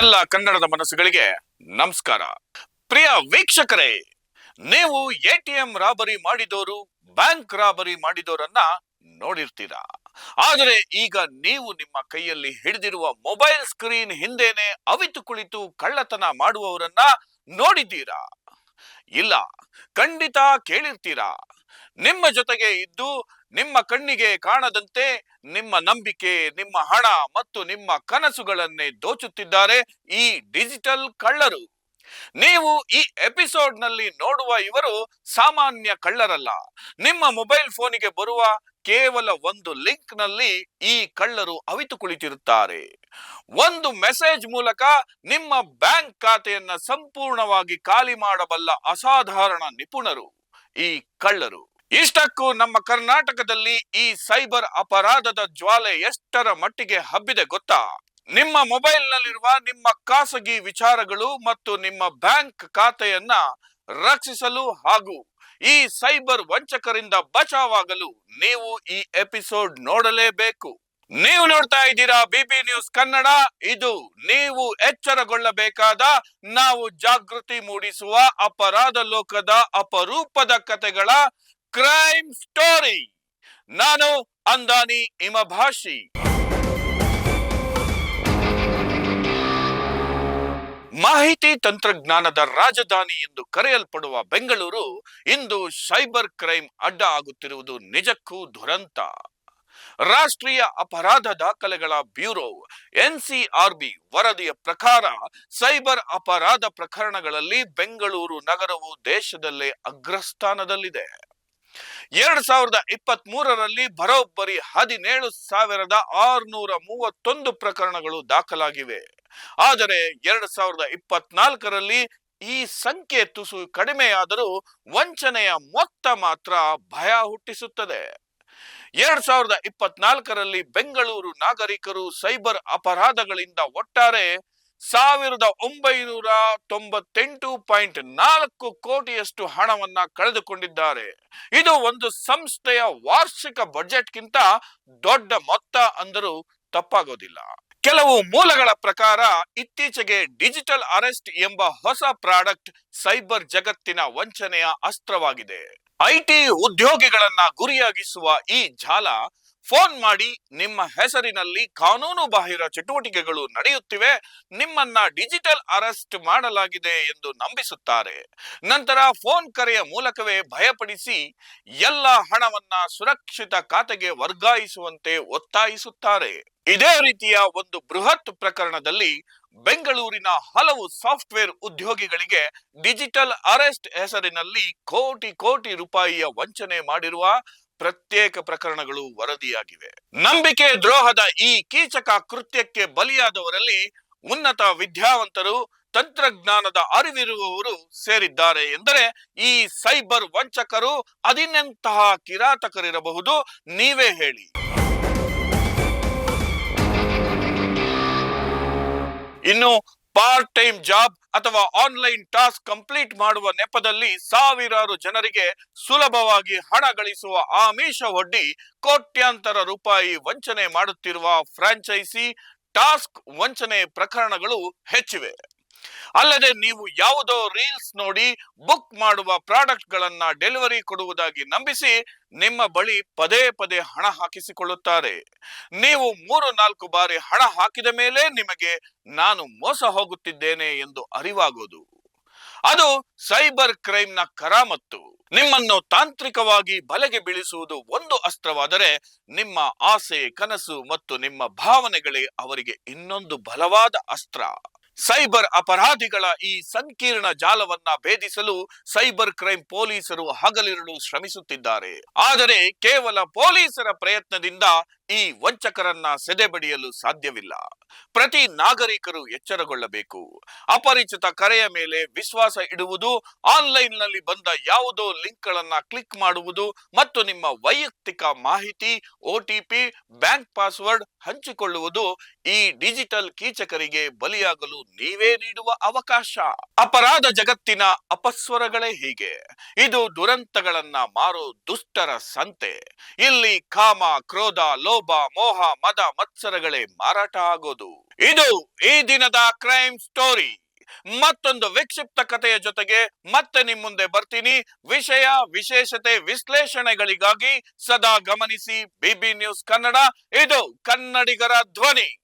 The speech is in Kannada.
ಎಲ್ಲ ಕನ್ನಡದ ಮನಸ್ಸುಗಳಿಗೆ ನಮಸ್ಕಾರ. ಪ್ರಿಯ ವೀಕ್ಷಕರೇ, ನೀವು ಎಟಿಎಂ ರಾಬರಿ ಮಾಡಿದವರು ಬ್ಯಾಂಕ್ ರಾಬರಿ ಮಾಡಿದವರನ್ನ ನೋಡಿರ್ತೀರಾ. ಆದರೆ ಈಗ ನೀವು ನಿಮ್ಮ ಕೈಯಲ್ಲಿ ಹಿಡಿದಿರುವ ಮೊಬೈಲ್ ಸ್ಕ್ರೀನ್ ಹಿಂದೇನೆ ಅವಿತು ಕುಳಿತು ಕಳ್ಳತನ ಮಾಡುವವರನ್ನ ನೋಡಿದ್ದೀರಾ? ಇಲ್ಲ, ಖಂಡಿತ ಕೇಳಿರ್ತೀರಾ? ನಿಮ್ಮ ಜೊತೆಗೆ ಇದ್ದು ನಿಮ್ಮ ಕಣ್ಣಿಗೆ ಕಾಣದಂತೆ ನಿಮ್ಮ ನಂಬಿಕೆ, ನಿಮ್ಮ ಹಣ ಮತ್ತು ನಿಮ್ಮ ಕನಸುಗಳನ್ನೇ ದೋಚುತ್ತಿದ್ದಾರೆ ಈ ಡಿಜಿಟಲ್ ಕಳ್ಳರು. ನೀವು ಈ ಎಪಿಸೋಡ್ನಲ್ಲಿ ನೋಡುವ ಇವರು ಸಾಮಾನ್ಯ ಕಳ್ಳರಲ್ಲ. ನಿಮ್ಮ ಮೊಬೈಲ್ ಫೋನಿಗೆ ಬರುವ ಕೇವಲ ಒಂದು ಲಿಂಕ್ನಲ್ಲಿ ಈ ಕಳ್ಳರು ಅವಿತು ಕುಳಿತಿರುತ್ತಾರೆ. ಒಂದು ಮೆಸೇಜ್ ಮೂಲಕ ನಿಮ್ಮ ಬ್ಯಾಂಕ್ ಖಾತೆಯನ್ನ ಸಂಪೂರ್ಣವಾಗಿ ಖಾಲಿ ಮಾಡಬಲ್ಲ ಅಸಾಧಾರಣ ನಿಪುಣರು. ಈ ಕಳ್ಳರು. ಇಷ್ಟಕ್ಕೂ ನಮ್ಮ ಕರ್ನಾಟಕದಲ್ಲಿ ಈ ಸೈಬರ್ ಅಪರಾಧದ ಜ್ವಾಲೆ ಎಷ್ಟರ ಮಟ್ಟಿಗೆ ಹಬ್ಬಿದೆ ಗೊತ್ತಾ? ನಿಮ್ಮ ಮೊಬೈಲ್ ನಲ್ಲಿರುವ ನಿಮ್ಮ ಖಾಸಗಿ ವಿಚಾರಗಳು ಮತ್ತು ನಿಮ್ಮ ಬ್ಯಾಂಕ್ ಖಾತೆಯನ್ನ ರಕ್ಷಿಸಲು ಹಾಗೂ ಈ ಸೈಬರ್ ವಂಚಕರಿಂದ ಬಚಾವಾಗಲು ನೀವು ಈ ಎಪಿಸೋಡ್ ನೋಡಲೇಬೇಕು. ನೀವು ನೋಡ್ತಾ ಇದ್ದೀರಾ ಬಿಬಿ ನ್ಯೂಸ್ ಕನ್ನಡ. ಇದು ನೀವು ಎಚ್ಚರಗೊಳ್ಳಬೇಕಾದ, ನಾವು ಜಾಗೃತಿ ಮೂಡಿಸುವ ಅಪರಾಧ ಲೋಕದ ಅಪರೂಪದ ಕತೆಗಳ ಕ್ರೈಮ್ ಸ್ಟೋರಿ ನಾನು ಅಂದಾನಿ ಇಮಭಾಷಿ ಮಾಹಿತಿ ತಂತ್ರಜ್ಞಾನದ ರಾಜಧಾನಿ ಎಂದು ಕರೆಯಲ್ಪಡುವ ಬೆಂಗಳೂರು ಇಂದು ಸೈಬರ್ ಕ್ರೈಮ್ ಅಡ್ಡ ಆಗುತ್ತಿರುವುದು ನಿಜಕ್ಕೂ ದುರಂತ. ರಾಷ್ಟ್ರೀಯ ಅಪರಾಧ ದಾಖಲೆಗಳ ಬ್ಯೂರೋ, ಎನ್ಸಿಆರ್ಬಿ ವರದಿಯ ಪ್ರಕಾರ ಸೈಬರ್ ಅಪರಾಧ ಪ್ರಕರಣಗಳಲ್ಲಿ ಬೆಂಗಳೂರು ನಗರವು ದೇಶದಲ್ಲೇ ಅಗ್ರಸ್ಥಾನದಲ್ಲಿದೆ. ಎರಡ್ ಸಾವಿರದ ಇಪ್ಪತ್ತ್ ಮೂರರಲ್ಲಿ ಬರೋಬ್ಬರಿ ಹದಿನೇಳು ಸಾವಿರದ ಆರುನೂರ ಮೂವತ್ತೊಂದು ಪ್ರಕರಣಗಳು ದಾಖಲಾಗಿವೆ. ಆದರೆ ಎರಡ್ ಸಾವಿರದ ಇಪ್ಪತ್ನಾಲ್ಕರಲ್ಲಿ ಈ ಸಂಖ್ಯೆ ತುಸು ಕಡಿಮೆಯಾದರೂ ವಂಚನೆಯ ಮೊತ್ತ ಮಾತ್ರ ಭಯ ಹುಟ್ಟಿಸುತ್ತದೆ. ಎರಡ್ ಸಾವಿರದ ಇಪ್ಪತ್ನಾಲ್ಕರಲ್ಲಿ ಬೆಂಗಳೂರು ನಾಗರಿಕರು ಸೈಬರ್ ಅಪರಾಧಗಳಿಂದ ಒಟ್ಟಾರೆ ಸಾವಿರದ ಒಂಬೈನೂರ ತೊಂಬತ್ತೆಂಟು ಪಾಯಿಂಟ್ ನಾಲ್ಕು ಕೋಟಿಯಷ್ಟು ಹಣವನ್ನ ಕಳೆದುಕೊಂಡಿದ್ದಾರೆ. ಇದು ಒಂದು ಸಂಸ್ಥೆಯ ವಾರ್ಷಿಕ ಬಜೆಟ್ಗಿಂತ ದೊಡ್ಡ ಮೊತ್ತ ಅಂದರೂ ತಪ್ಪಾಗೋದಿಲ್ಲ. ಕೆಲವು ಮೂಲಗಳ ಪ್ರಕಾರ ಇತ್ತೀಚೆಗೆ ಡಿಜಿಟಲ್ ಅರೆಸ್ಟ್ ಎಂಬ ಹೊಸ ಪ್ರಾಡಕ್ಟ್ ಸೈಬರ್ ಜಗತ್ತಿನ ವಂಚನೆಯ ಅಸ್ತ್ರವಾಗಿದೆ. ಐಟಿ ಉದ್ಯೋಗಿಗಳನ್ನ ಗುರಿಯಾಗಿಸುವ ಈ ಜಾಲ ಫೋನ್ ಮಾಡಿ ನಿಮ್ಮ ಹೆಸರಿನಲ್ಲಿ ಕಾನೂನು ಬಾಹಿರ ಚಟುವಟಿಕೆಗಳು ನಡೆಯುತ್ತಿವೆ, ನಿಮ್ಮನ್ನ ಡಿಜಿಟಲ್ ಅರೆಸ್ಟ್ ಮಾಡಲಾಗಿದೆ ಎಂದು ನಂಬಿಸುತ್ತಾರೆ. ನಂತರ ಫೋನ್ ಕರೆಯ ಮೂಲಕವೇ ಭಯಪಡಿಸಿ ಎಲ್ಲ ಹಣವನ್ನ ಸುರಕ್ಷಿತ ಖಾತೆಗೆ ವರ್ಗಾಯಿಸುವಂತೆ ಒತ್ತಾಯಿಸುತ್ತಾರೆ. ಇದೇ ರೀತಿಯ ಒಂದು ಬೃಹತ್ ಪ್ರಕರಣದಲ್ಲಿ ಬೆಂಗಳೂರಿನ ಹಲವು ಸಾಫ್ಟ್ವೇರ್ ಉದ್ಯೋಗಿಗಳಿಗೆ ಡಿಜಿಟಲ್ ಅರೆಸ್ಟ್ ಹೆಸರಿನಲ್ಲಿ ಕೋಟಿ ಕೋಟಿ ರೂಪಾಯಿಯ ವಂಚನೆ ಮಾಡಿರುವ ಪ್ರತ್ಯೇಕ ಪ್ರಕರಣಗಳು ವರದಿಯಾಗಿವೆ. ನಂಬಿಕೆ ದ್ರೋಹದ ಈ ಕೀಚಕ ಕೃತ್ಯಕ್ಕೆ ಬಲಿಯಾದವರಲ್ಲಿ ಉನ್ನತ ವಿದ್ಯಾವಂತರು, ತಂತ್ರಜ್ಞಾನದ ಅರಿವಿರುವವರು ಸೇರಿದ್ದಾರೆ ಎಂದರೆ ಈ ಸೈಬರ್ ವಂಚಕರು ಅದಿನೆಂತಹ ಕಿರಾತಕರಿರಬಹುದು, ನೀವೇ ಹೇಳಿ. ಇನ್ನು ಪಾರ್ಟ್ ಟೈಮ್ ಜಾಬ್ ಅಥವಾ ಆನ್ಲೈನ್ ಟಾಸ್ಕ್ ಕಂಪ್ಲೀಟ್ ಮಾಡುವ ನೆಪದಲ್ಲಿ ಸಾವಿರಾರು ಜನರಿಗೆ ಸುಲಭವಾಗಿ ಹಣ ಗಳಿಸುವ ಆಮಿಷ ಒಡ್ಡಿ ಕೋಟ್ಯಾಂತರ ರೂಪಾಯಿ ವಂಚನೆ ಮಾಡುತ್ತಿರುವ ಫ್ರಾಂಚೈಸಿ ಟಾಸ್ಕ್ ವಂಚನೆ ಪ್ರಕರಣಗಳು ಹೆಚ್ಚಿವೆ. ಅಲ್ಲದೆ ನೀವು ಯಾವುದೋ ರೀಲ್ಸ್ ನೋಡಿ ಬುಕ್ ಮಾಡುವ ಪ್ರಾಡಕ್ಟ್ ಗಳನ್ನ ಡೆಲಿವರಿ ಕೊಡುವುದಾಗಿ ನಂಬಿಸಿ ನಿಮ್ಮ ಬಳಿ ಪದೇ ಪದೇ ಹಣ ಹಾಕಿಸಿಕೊಳ್ಳುತ್ತಾರೆ. ನೀವು ಮೂರು ನಾಲ್ಕು ಬಾರಿ ಹಣ ಹಾಕಿದ ಮೇಲೆ ನಿಮಗೆ ನಾನು ಮೋಸ ಹೋಗುತ್ತಿದ್ದೇನೆ ಎಂದು ಅರಿವಾಗೋದು. ಅದು ಸೈಬರ್ ಕ್ರೈಮ್ನ ಕರಾಮತ್ತು. ನಿಮ್ಮನ್ನು ತಾಂತ್ರಿಕವಾಗಿ ಬಲೆಗೆ ಬೀಳಿಸುವುದು ಒಂದು ಅಸ್ತ್ರವಾದರೆ ನಿಮ್ಮ ಆಸೆ, ಕನಸು ಮತ್ತು ನಿಮ್ಮ ಭಾವನೆಗಳೇ ಅವರಿಗೆ ಇನ್ನೊಂದು ಬಲವಾದ ಅಸ್ತ್ರ. ಸೈಬರ್ ಅಪರಾಧಿಗಳ ಈ ಸಂಕೀರ್ಣ ಜಾಲವನ್ನ ಭೇದಿಸಲು ಸೈಬರ್ ಕ್ರೈಂ ಪೊಲೀಸರು ಹಗಲಿರುಳು ಶ್ರಮಿಸುತ್ತಿದ್ದಾರೆ. ಆದರೆ ಕೇವಲ ಪೊಲೀಸರ ಪ್ರಯತ್ನದಿಂದ ಈ ವಂಚಕರನ್ನ ಸೆದೆಬಡಿಯಲು ಸಾಧ್ಯವಿಲ್ಲ. ಪ್ರತಿ ನಾಗರಿಕರು ಎಚ್ಚರಗೊಳ್ಳಬೇಕು. ಅಪರಿಚಿತ ಕರೆಯ ಮೇಲೆ ವಿಶ್ವಾಸ ಇಡುವುದು ಆನ್ಲೈನ್ನಲ್ಲಿ ಬಂದ ಯಾವುದೋ ಲಿಂಕ್ ಗಳನ್ನ ಕ್ಲಿಕ್ ಮಾಡುವುದು ಮತ್ತು ನಿಮ್ಮ ವೈಯಕ್ತಿಕ ಮಾಹಿತಿ ಒಟಿಪಿ ಬ್ಯಾಂಕ್ ಪಾಸ್ವರ್ಡ್ ಹಂಚಿಕೊಳ್ಳುವುದು ಈ ಡಿಜಿಟಲ್ ಕೀಚಕರಿಗೆ ಬಲಿಯಾಗಲು ನೀವೇ ನೀಡುವ ಅವಕಾಶ. ಅಪರಾಧ ಜಗತ್ತಿನ ಅಪಸ್ವರಗಳೇ ಹೀಗೆ. ಇದು ದುರಂತಗಳನ್ನ ಮಾರೋ ದುಷ್ಟರ ಸಂತೆ. ಇಲ್ಲಿ ಕಾಮ, ಕ್ರೋಧ, ಲೋಭ ಲೋಭ, ಮೋಹ, ಮದ, ಮತ್ಸರಗಳೇ ಮಾರಾಟ ಆಗೋದು. ಇದು ಈ ದಿನದ ಕ್ರೈಮ್ ಸ್ಟೋರಿ. ಮತ್ತೊಂದು ವಿಕ್ಷಿಪ್ತ ಕಥೆಯ ಜೊತೆಗೆ ಮತ್ತೆ ನಿಮ್ ಮುಂದೆ ಬರ್ತೀನಿ. ವಿಷಯ, ವಿಶೇಷತೆ, ವಿಶ್ಲೇಷಣೆಗಳಿಗಾಗಿ ಸದಾ ಗಮನಿಸಿ ಬಿಬಿ ನ್ಯೂಸ್ ಕನ್ನಡ. ಇದು ಕನ್ನಡಿಗರ ಧ್ವನಿ.